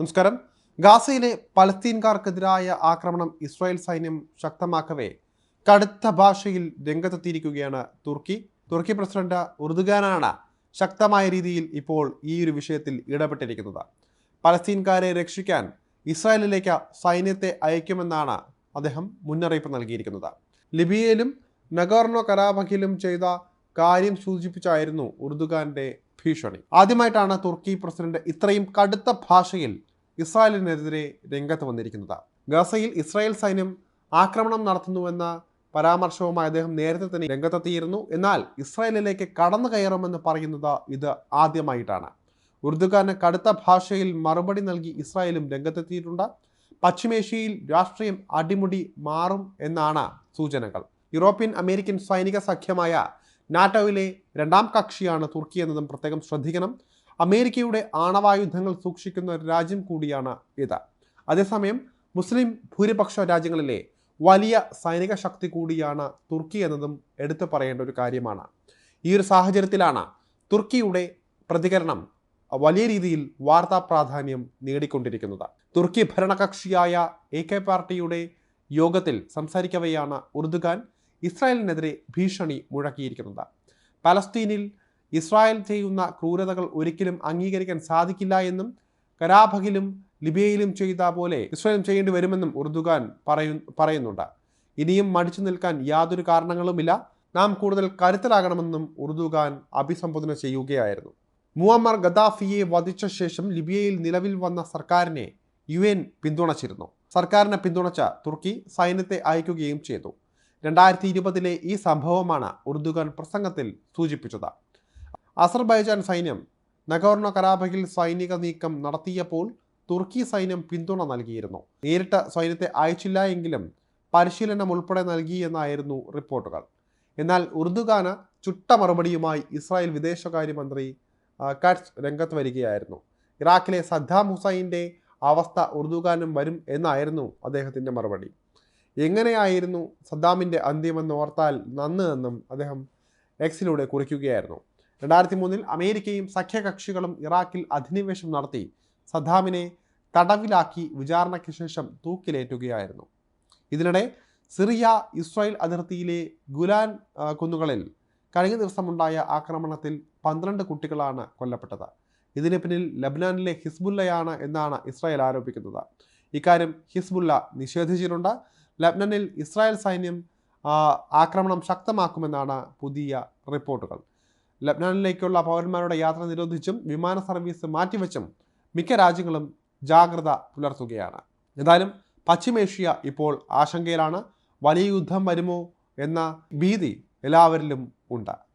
നമസ്കാരം. ഗാസയിലെ പലസ്തീൻകാർക്കെതിരായ ആക്രമണം ഇസ്രായേൽ സൈന്യം ശക്തമാക്കവേ കടുത്ത ഭാഷയിൽ രംഗത്തെത്തിയിരിക്കുകയാണ് തുർക്കി. തുർക്കി പ്രസിഡന്റ് ഉറുദുഗാനാണ് ശക്തമായ രീതിയിൽ ഇപ്പോൾ ഈ ഒരു വിഷയത്തിൽ ഇടപെട്ടിരിക്കുന്നത്. പലസ്തീൻകാരെ രക്ഷിക്കാൻ ഇസ്രായേലിലേക്ക് സൈന്യത്തെ അയക്കുമെന്നാണ് അദ്ദേഹം മുന്നറിയിപ്പ് നൽകിയിരിക്കുന്നത്. ലിബിയയിലും നഗോർണോ കരാബഖിലും ചെയ്ത കാര്യം സൂചിപ്പിച്ചായിരുന്നു ഉറുദുഗാന്റെ ഭീഷണി. ആദ്യമായിട്ടാണ് തുർക്കി പ്രസിഡന്റ് ഇത്രയും കടുത്ത ഭാഷയിൽ ഇസ്രായേലിനെതിരെ രംഗത്ത് വന്നിരിക്കുന്നത്. ഗസയിൽ ഇസ്രായേൽ സൈന്യം ആക്രമണം നടത്തുന്നുവെന്ന പരാമർശവുമായി അദ്ദേഹം നേരത്തെ തന്നെ രംഗത്തെത്തിയിരുന്നു. എന്നാൽ ഇസ്രായേലിലേക്ക് കടന്നു കയറുമെന്ന് പറയുന്നത് ഇത് ആദ്യമായിട്ടാണ്. ഉറുദുഖാന് കടുത്ത ഭാഷയിൽ മറുപടി നൽകി ഇസ്രായേലും രംഗത്തെത്തിയിട്ടുണ്ട്. പശ്ചിമേഷ്യയിൽ രാഷ്ട്രീയം അടിമുടി മാറും എന്നാണ് സൂചനകൾ. യൂറോപ്യൻ അമേരിക്കൻ സൈനിക സഖ്യമായ നാറ്റോയിലെ രണ്ടാം കക്ഷിയാണ് തുർക്കി എന്നതും പ്രത്യേകം ശ്രദ്ധിക്കണം. അമേരിക്കയുടെ ആണവായുധങ്ങൾ സൂക്ഷിക്കുന്ന ഒരു രാജ്യം കൂടിയാണ് ഇത്. അതേസമയം മുസ്ലിം ഭൂരിപക്ഷ രാജ്യങ്ങളിലെ വലിയ സൈനിക ശക്തി കൂടിയാണ് തുർക്കി എന്നതും എടുത്തു പറയേണ്ട ഒരു കാര്യമാണ്. ഈ ഒരു സാഹചര്യത്തിലാണ് തുർക്കിയുടെ പ്രതികരണം വലിയ രീതിയിൽ വാർത്താ പ്രാധാന്യം നേടിക്കൊണ്ടിരിക്കുന്നത്. തുർക്കി ഭരണകക്ഷിയായ എ കെ പാർട്ടിയുടെ യോഗത്തിൽ സംസാരിക്കവെയാണ് ഉറുദുഖാൻ. ഇസ്രായേലിനെതിരെ ഭീഷണി മുഴക്കിയിരിക്കുന്നത്. പലസ്തീനിൽ ഇസ്രായേൽ ചെയ്യുന്ന ക്രൂരതകൾ ഒരിക്കലും അംഗീകരിക്കാൻ സാധിക്കില്ല എന്നും കരാഭകിലും ലിബിയയിലും ചെയ്ത പോലെ ഇസ്രായേലും ചെയ്യേണ്ടി വരുമെന്നും ഉറുദുഖാൻ പറയു പറയുന്നുണ്ട്. ഇനിയും മടിച്ചു നിൽക്കാൻ യാതൊരു കാരണങ്ങളുമില്ല. നാം കൂടുതൽ കരുത്തലാകണമെന്നും ഉറുദുഖാൻ അഭിസംബോധന ചെയ്യുകയായിരുന്നു. മുഅമ്മർ ഗദാഫിയെ വധിച്ച ശേഷം ലിബിയയിൽ നിലവിൽ വന്ന സർക്കാരിനെ യു എൻ പിന്തുണച്ചിരുന്നു. സർക്കാരിനെ പിന്തുണച്ച തുർക്കി സൈന്യത്തെ അയക്കുകയും ചെയ്തു. രണ്ടായിരത്തി ഇരുപതിലെ ഈ സംഭവമാണ് ഉറുദുഖാൻ പ്രസംഗത്തിൽ സൂചിപ്പിച്ചത്. അസർബൈജാൻ സൈന്യം നഗോർണോ കരാബഖിൽ സൈനിക നീക്കം നടത്തിയപ്പോൾ തുർക്കി സൈന്യം പിന്തുണ നൽകിയിരുന്നു. നേരിട്ട് സൈന്യത്തെ അയച്ചില്ല എങ്കിലും പരിശീലനം ഉൾപ്പെടെ നൽകിയെന്നായിരുന്നു റിപ്പോർട്ടുകൾ. എന്നാൽ ഉറുദുഖാന് ചുട്ട മറുപടിയുമായി ഇസ്രായേൽ വിദേശകാര്യമന്ത്രി കട്സ് രംഗത്ത് വരികയായിരുന്നു. ഇറാഖിലെ സദ്ദാം ഹുസൈന്റെ അവസ്ഥ ഉറുദുഖാനും വരും എന്നായിരുന്നു അദ്ദേഹത്തിന്റെ മറുപടി. എങ്ങനെയായിരുന്നു സദ്ദാമിന്റെ അന്ത്യമെന്ന് ഓർത്താൽ നന്ന് എന്നും അദ്ദേഹം എക്സിലൂടെ കുറിക്കുകയായിരുന്നു. രണ്ടായിരത്തി മൂന്നിൽ അമേരിക്കയും സഖ്യകക്ഷികളും ഇറാഖിൽ അധിനിവേശം നടത്തി. സദ്ദാമിനെ തടവിലാക്കി വിചാരണയ്ക്ക് ശേഷം തൂക്കിലേറ്റുകയായിരുന്നു. ഇതിനിടെ സിറിയ ഇസ്രായേൽ അതിർത്തിയിലെ ഗുലാൻ കുന്നുകളിൽ കഴിഞ്ഞ ദിവസമുണ്ടായ ആക്രമണത്തിൽ പന്ത്രണ്ട് കുട്ടികളാണ് കൊല്ലപ്പെട്ടത്. ഇതിന് പിന്നിൽ ലബ്നാനിലെ ഹിസ്ബുല്ലയാണ് എന്നാണ് ഇസ്രായേൽ ആരോപിക്കുന്നത്. ഇക്കാര്യം ഹിസ്ബുല്ല നിഷേധിച്ചിട്ടുണ്ട്. ലബ്നനിൽ ഇസ്രായേൽ സൈന്യം ആക്രമണം ശക്തമാക്കുമെന്നാണ് പുതിയ റിപ്പോർട്ടുകൾ. ലബ്നാനിലേക്കുള്ള പൗരന്മാരുടെ യാത്ര നിരോധിച്ചും വിമാന സർവീസ് മാറ്റിവെച്ചും മിക്ക രാജ്യങ്ങളും ജാഗ്രത പുലർത്തുകയാണ്. എന്തായാലും പശ്ചിമേഷ്യ ഇപ്പോൾ ആശങ്കയിലാണ്. വലിയ യുദ്ധം വരുമോ എന്ന ഭീതി എല്ലാവരിലും ഉണ്ട്.